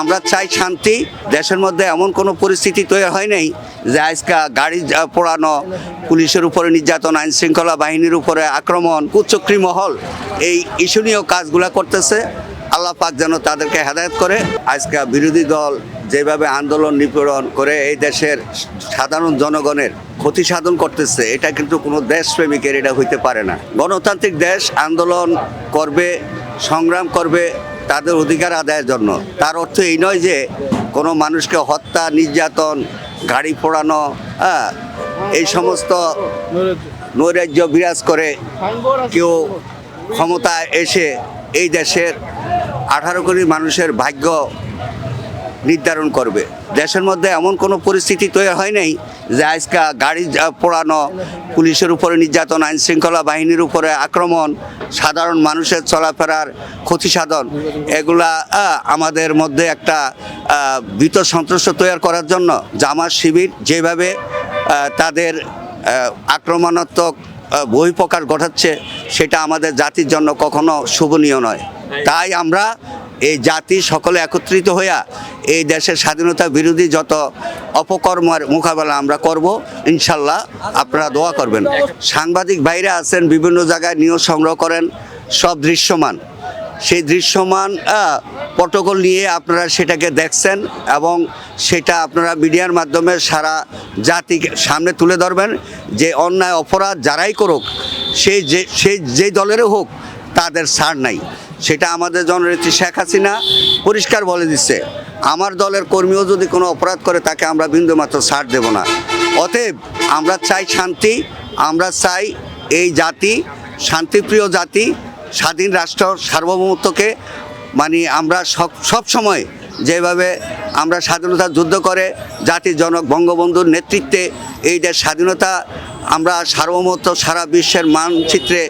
আমরা চাই শান্তি। দেশের মধ্যে এমন কোনো পরিস্থিতি তৈরি হয় নাই যে আজকে গাড়ি পোড়ানো, পুলিশের উপরে নির্যাতন আইন শৃঙ্খলা বাহিনীর উপরে আক্রমণ, কুচক্রি মহল, এই ইস্যুনীয় কাজগুলা করতেছে। আল্লাহ পাক যেন তাদেরকে হেদায়ত করে। আজকে বিরোধী দল যেভাবে আন্দোলন নিপীড়ন করে এই দেশের সাধারণ জনগণের ক্ষতি সাধন করতেছে, এটা কিন্তু কোনো দেশপ্রেমিকের এটা হইতে পারে না। গণতান্ত্রিক দেশ আন্দোলন করবে, সংগ্রাম করবে তাদের অধিকার আদায়ের জন্য। তার অর্থ এই নয় যে কোনো মানুষকে হত্যা, নির্যাতন, গাড়ি পোড়ানো হ্যাঁ এই সমস্ত নৈরাজ্য বিরাজ করে কেউ ক্ষমতায় এসে এই দেশের আঠারো কোটি মানুষের ভাগ্য নির্ধারণ করবে। দেশের মধ্যে এমন কোনো পরিস্থিতি তৈরি হয় নাই যে আজকে গাড়ি পোড়ানো পুলিশের উপরে নির্যাতন আইন শৃঙ্খলা বাহিনীর উপরে আক্রমণ সাধারণ মানুষের চলাফেরার ক্ষতি সাধন এগুলা আমাদের মধ্যে একটা আহ, ভীত সন্ত্রস্ত তৈরি করার জন্য জামাত শিবির যেভাবে তাদের আক্রমণাত্মক বহিঃপ্রকাশ ঘটাচ্ছে সেটা আমাদের জাতির জন্য কখনো শোভনীয় নয়। তাই আমরা এই জাতি সকলে একত্রিত হইয়া এই দেশের স্বাধীনতা বিরোধী যত অপকর্মের মোকাবেলা আমরা করব, ইনশাল্লাহ আপনারা দোয়া করবেন। সাংবাদিক ভাইরা আছেন, বিভিন্ন জায়গায় নিউজ সংগ্রহ করেন, সব দৃশ্যমান। সেই দৃশ্যমান প্রটোকল নিয়ে আপনারা সেটাকে দেখছেন এবং সেটা আপনারা মিডিয়ার মাধ্যমে সারা জাতিকে সামনে তুলে ধরবেন যে অন্যায়, অপরাধ যারাই করুক সেই যে সেই যেই দলেরও হোক, তাদের ছাড় নাই। সেটা আমাদের জননেত্রী শেখ হাসিনা পরিষ্কার বলে দিচ্ছে। আমার দলের কর্মীও যদি কোনো অপরাধ করে, তাকে আমরা বিন্দুমাত্র ছাড় দেব না। অতএব আমরা চাই শান্তি, আমরা চাই এই জাতি, শান্তিপ্রিয় জাতি, স্বাধীন রাষ্ট্র সার্বভৌমত্বকে মানে আমরা সব সব সময় যেভাবে আমরা স্বাধীনতা যুদ্ধ করে জাতির জনক বঙ্গবন্ধুর নেতৃত্বে এই দেশ স্বাধীনতা আমরা সার্বভৌমত্ব সারা বিশ্বের মানচিত্রে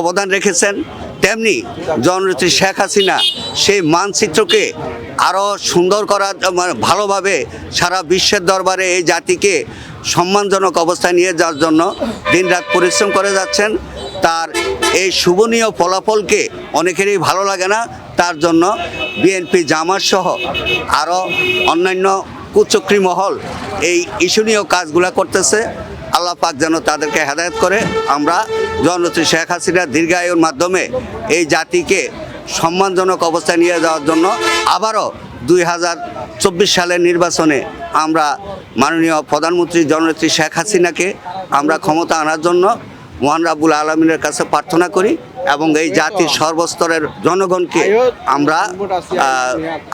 অবদান রেখেছেন। তেমনি জননেত্রী শেখ হাসিনা সেই মানচিত্রকে আরও সুন্দর করার মানে ভালোভাবে সারা বিশ্বের দরবারে এই জাতিকে সম্মানজনক অবস্থায় নিয়ে যাওয়ার জন্য দিনরাত পরিশ্রম করে যাচ্ছেন। তার এই শুভনীয় ফলাফলকে অনেকেরই ভালো লাগে না। তার জন্য বিএনপি জামাত সহ আরও অন্যান্য কুচক্রি মহল এই ইস্যুনীয় কাজগুলা করতেছে। আল্লাহ পাক যেন তাদেরকে হেদায়ত করে। আমরা জননেত্রী শেখ হাসিনার দীর্ঘায়ুর মাধ্যমে এই জাতিকে সম্মানজনক অবস্থায় নিয়ে যাওয়ার জন্য আবারও দুই হাজার চব্বিশ সালের নির্বাচনে আমরা মাননীয় প্রধানমন্ত্রী জননেত্রী শেখ হাসিনাকে আমরা ক্ষমতা আনার জন্য মহান রাবুল আলমিনের কাছে প্রার্থনা করি এবং এই জাতির সর্বস্তরের জনগণকে আমরা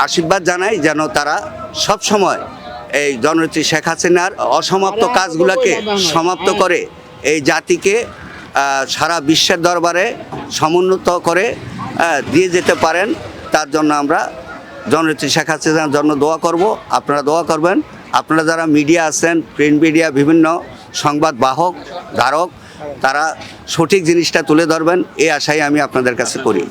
আশীর্বাদ জানাই যেন তারা সব সময় এই জননেত্রী শেখ হাসিনার অসমাপ্ত কাজগুলোকে সমাপ্ত করে এই জাতিকে সারা বিশ্বের দরবারে সমুন্নত করে দিয়ে যেতে পারেন তার জন্য আমরা জননেত্রী শেখ হাসিনার জন্য দোয়া করব। আপনারা দোয়া করবেন। আপনারা যারা মিডিয়া আছেন প্রিন্ট মিডিয়া বিভিন্ন সংবাদ বাহক ধারক তারা সঠিক জিনিসটা তুলে ধরবেন এই আশাই আমি আপনাদের কাছে করি।